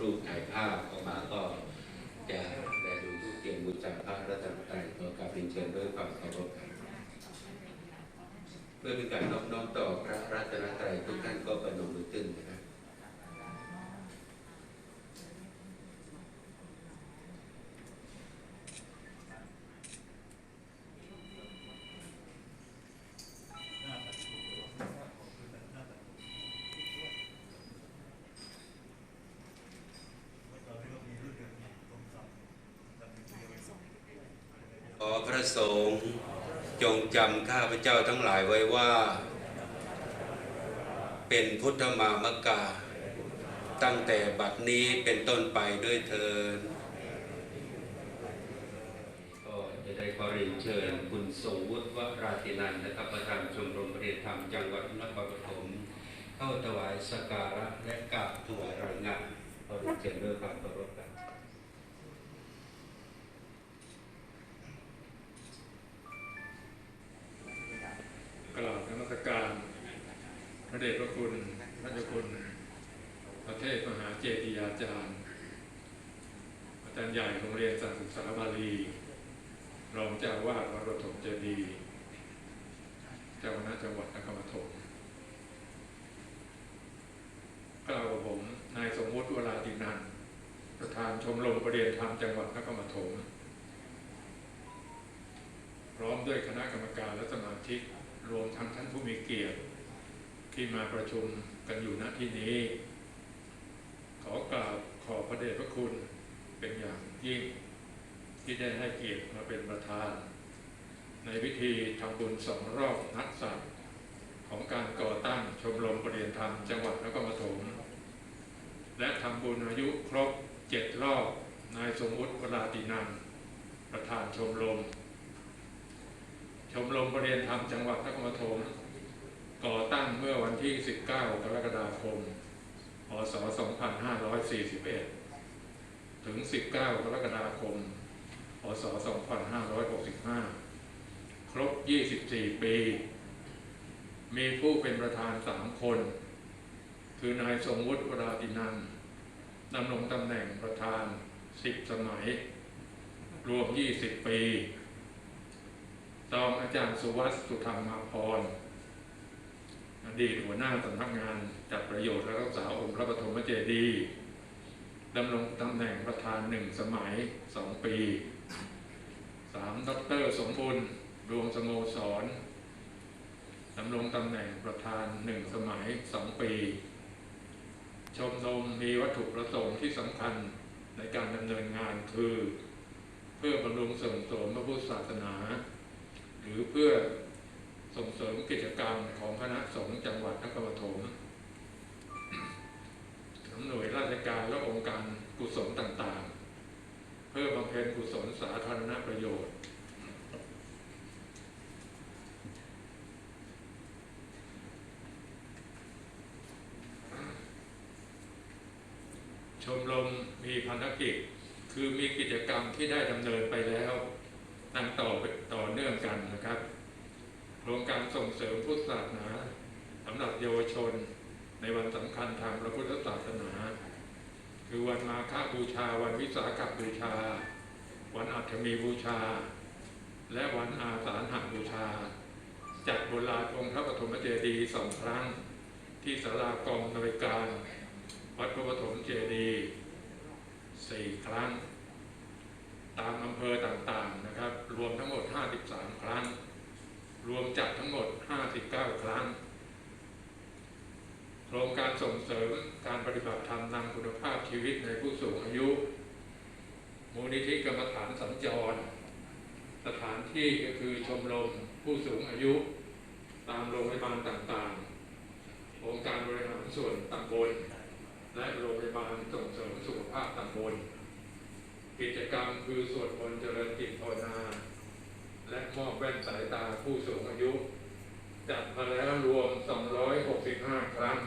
รูปถ่ายภาพออกมาก็จะได้ดูเตรียมบูชาพระรัตนตรัยขอกราบเรียนเชิญด้วยความเคารพครับเพื่อเป็นการนอมน้อมต่อพระรัตนตรัยทุกท่านก็ประนมมือตึ้งนะครับ ขอพระสงฆ์จงจำข้าพเจ้าทั้งหลายไว้ว่า เป็นพุทธมามกา ตั้งแต่บัดนี้เป็นต้นไปด้วยเทินก็จะได้ขอเรียนเชิญคุณทรงวุฒิวราตินันนะครับประธานชมรมประเทศธรรมจังหวัดนครปฐมเข้าถวายสักการะและกราบถวายรายงานขอเรียนเชิญด้วยความาจารย์ใหญ่โรงเรียนสันศึกษาบาลีรองเจ้าวาดวัดประถมเจดีย์เจ้าคณะจังหวัดนครปฐมกล่าวกับผมนายสมมุติวราตินันประธานชมรมประเรียนธรรมจังหวัดนครปฐมพร้อมด้วยคณะกรรมการและสมาชิกรวมทั้งท่านผู้มีเกียรติ ที่มาประชุมกันอยู่ณที่นี้ ขอกราบขอพระเดชพระคุณ เป็นอย่างยิ่งที่ได้ให้เกียรติมาเป็นประธาน ในพิธีทำบุญสองรอบนักสัตว์ของการก่อตั้งชมรมประเรียนธรรมจังหวัดนครปฐมและทำบุญอายุครบเจ็ดรอบนายสมมุติวราตินันประธานชมรม ชมรมประเรียนธรรมจังหวัดนครปฐมก่อตั้งเมื่อวันที่ 19 กรกฎาคม พศ 2541 ถึง 19 กรกฎาคม พศ 2565 ครบ 24 ปี มีผู้เป็นประธาน3คน คือนายสมวุฒิวราตินันดำรงตำแหน่งประธาน 10 สมัย รวม 20 ปีรองอาจารย์สุวัสดิ์สุธรรมาพรอดีตหัวหน้าสำนักงานจัดประโยชน์และรักษาองค์พระปฐมเจดีย์ ดำรงตำแหน่งประธานหนึ่งสมัยสองปีสามดอกเตอรสมบูรณ์ดวงสโมสรดำรงตำแหน่งประธานหนึ่งสมัยสองปี ชมรมมีวัตถุประสงค์ที่สำคัญในการดำเนินงานคือ เพื่อบำรุงส่งเสริมพระพุทธศาสนา หรือเพื่อส่งเสริมกิจกรรมของคณะสงฆ์จังหวัดนครปฐมของหน่วยราชการและองค์การกุศลต่างๆ เพื่อบำเพ็ญกุศลสาธารณประโยชน์ ช มรมมีพันธกิจ คือมีกิจกรรมที่ได้ดำเนินไปแล้วนั่งต่อต่อเนื่องกันนะครับโครงการส่งเสริมพุทธศาสนาสำหรับเยาวชนในวันสำคัญทางพระพุทธศาสนา คือวันมาฆบูชา วันวิสาขบูชา วันอัฐมีบูชา และวันอาสาฬหบูชา จัดโบราณองค์พระปฐมเจดีย์สองครั้ง ที่ศาลากองนาวยการ วัดพระปฐมเจดีย์สี่ครั้ง ตามอำเภอต่างๆนะครับ รวมทั้งหมด 53 ครั้ง รวมจัดทั้งหมด 59 ครั้ง โครงการส่งเสริมการปฏิบัติธรรมนำคุณภาพชีวิตในผู้สูงอายุ มูลนิธิกรรมฐานสัญจร สถานที่ก็คือชมรมผู้สูงอายุ ตามโรงพยาบาลต่างๆ องค์การบริหารส่วนตำบล และโรงพยาบาลส่งเสริมสุขภาพตำบล กิจกรรมคือสวดมนต์เจริญจิตภาวนา และมอบแว่นสายตาผู้สูงอายุ จัดมาแล้วรวม 265 ครั้ง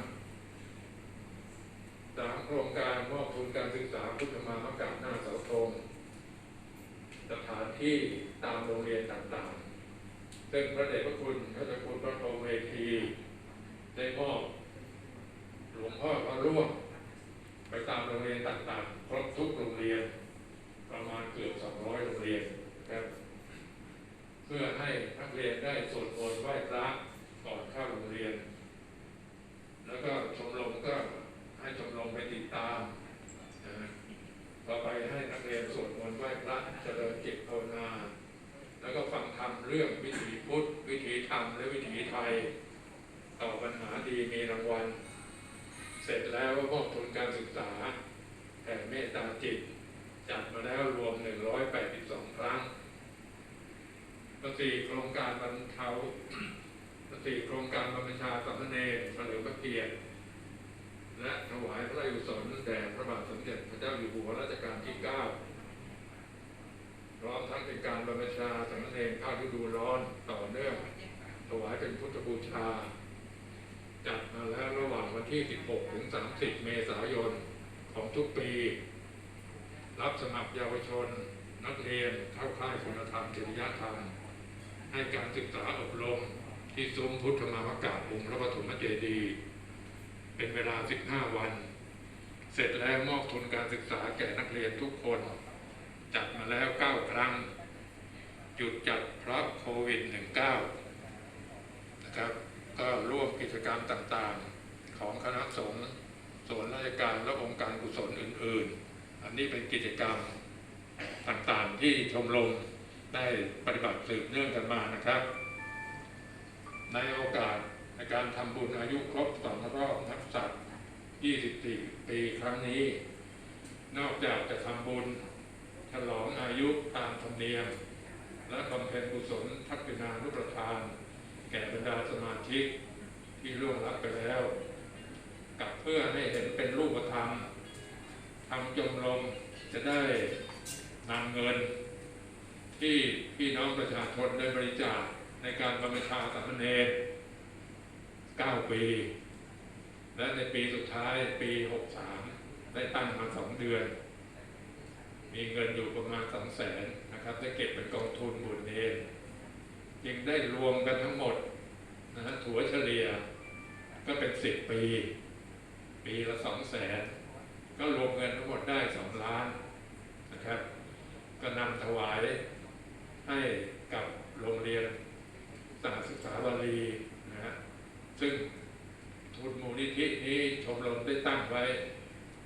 สามโครงการมอบทุนการศึกษาพุทธมามกะหน้าเสาธงสถานที่ตามโรงเรียนต่างๆ ซึ่งพระเดชพระคุณพระเจ้าคุณพระพรหมเมธีได้มอบหลวงพ่อพระร่วง ไปตามโรงเรียนต่างๆครบทุกโรงเรียน ประมาณเกือบ 200 โรงเรียนนะครับเพื่อให้นักเรียนได้สวดมนต์ไหว้พระก่อนเข้าโรงเรียน แล้วก็ชมรมก็ให้ชมรมไปติดตามนะต่อไปให้นักเรียนสวดมนต์ไหว้พระเจริญจิตภาวนา แล้วก็ฟังธรรมเรื่องวิถีพุทธ วิถีธรรมและวิถีไทยต่อปัญหาดีมีรางวัล เสร็จแล้วก็มอบทุนการศึกษาแผ่เมตตาจิต จัดมาแล้วรวม 182 ครั้งปฏิโครงการบรรเทาปฏิโครงการบรรพชาสามเณรเฉลิมพระเกียรติและถวายพระราชกุศลแด่พระบาทสมเด็จพระเจ้าอยู่หัวรัชกาลที่ 9 พร้อมทั้งเป็นการบรรพชาสามเณรภาคฤดูร้อนต่อเนื่องถวายเป็นพุทธบูชา จัดมาแล้วระหว่างวันที่ 16 ถึง 30 เมษายนของทุกปี รับสมัครเยาวชน นักเรียนเข้าค่ายคุณธรรมจริยธรรม ให้การศึกษาอบรมที่ซุ้มพุทธมามกาองค์พระปฐมเจดีย์เป็นเวลา 15 วัน เสร็จแล้วมอบทุนการศึกษาแก่นักเรียนทุกคน จัดมาแล้ว 9 ครั้ง หยุดจัดเพราะโควิด -19 นะครับ ก็ร่วมกิจกรรมต่างๆ ของคณะสงฆ์ส่วนราชการและองค์การกุศลอื่น ๆ อันนี้เป็นกิจกรรมต่างๆ ที่ชมรมได้ปฏิบัติสืบเนื่องกันมานะครับ ในโอกาสในการทำบุญอายุครบสองรอบนับศักดิ์24 ปีครั้งนี้ นอกจากจะทำบุญฉลองอายุตามธรรมเนียม และบำเพ็ญกุศลทักษิณานุประทาน ก่บรรดาสมาชิกที่ล่วงลับไปแล้ว กับเพื่อให้เห็นเป็นรูปธรรมทำจมลมจะได้นำเงิน ที่พี่น้องประชาชนได้บริจาคในการบำเพ็ญชาสามเณร9 ปี และในปีสุดท้ายปี 63 ได้ตั้งมา 2 เดือน มีเงินอยู่ประมาณ 2 0 0แสนนะครับ ได้เก็บเป็นกองทุนบุญเนร จึงได้รวมกันทั้งหมดนะฮะถัวเฉลี่ยก็เป็น10ปี ปีละ2 0 0แสนก็รวมเงินทั้งหมดได้2ล้านนะครับ ก็นำถวายให้กับโรงเรียนสาศึกษาบาลีนะฮะซึ่งทุนมูลนิธินี้ชมรมได้ตั้งไว้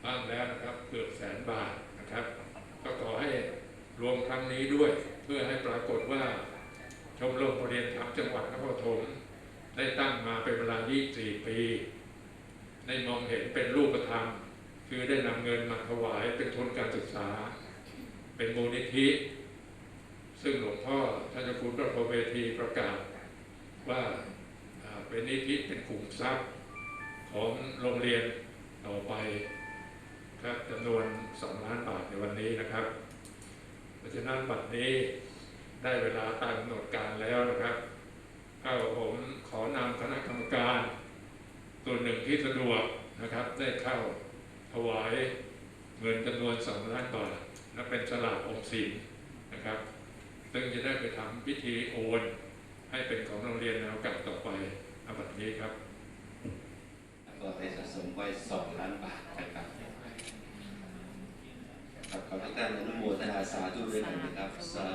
บ้างแล้วนะครับเกือบแสนบาทนะครับ ก็ขอให้รวมครั้งนี้ด้วยเพื่อให้ปรากฏว่า ชมรมเรียนธรรมจังหวัดนครปฐมได้ตั้งมาเป็นเวลา 24 ปี ได้มองเห็นเป็นรูปธรรม คือได้นำเงินมาถวายเป็นทุนการศึกษา เป็นมูลนิธิ ซึ่งหลวงพ่อท่านเจ้าคุณพระพเวทีประกาศ ว่าอ่าเป็นนิธิเป็นกลุ่มทรัพย์ของโรงเรียนต่อไปครับจำนวน 2 ล้านบาทในวันนี้นะครับ เพราะฉะนั้นบัดนี้ ได้เวลาตามกำหนดการแล้วนะครับข้าผมขอนำคณะกรรมการส่วนหนึ่งที่สะดวกนะครับ ได้เข้าถวายเงินจำนวน2ล้านบาทและเป็นสลากออมสินนะครับ ซึ่งจะได้ไปทำพิธีโอน ให้เป็นของโรงเรียนในโอกาสต่อไปอาบัดนี้ครับก็ได้สะสมไว้สองล้านบาทนะครับครับขอทุกท่านอนุโมทนาสาธุด้วยกันนะครับสา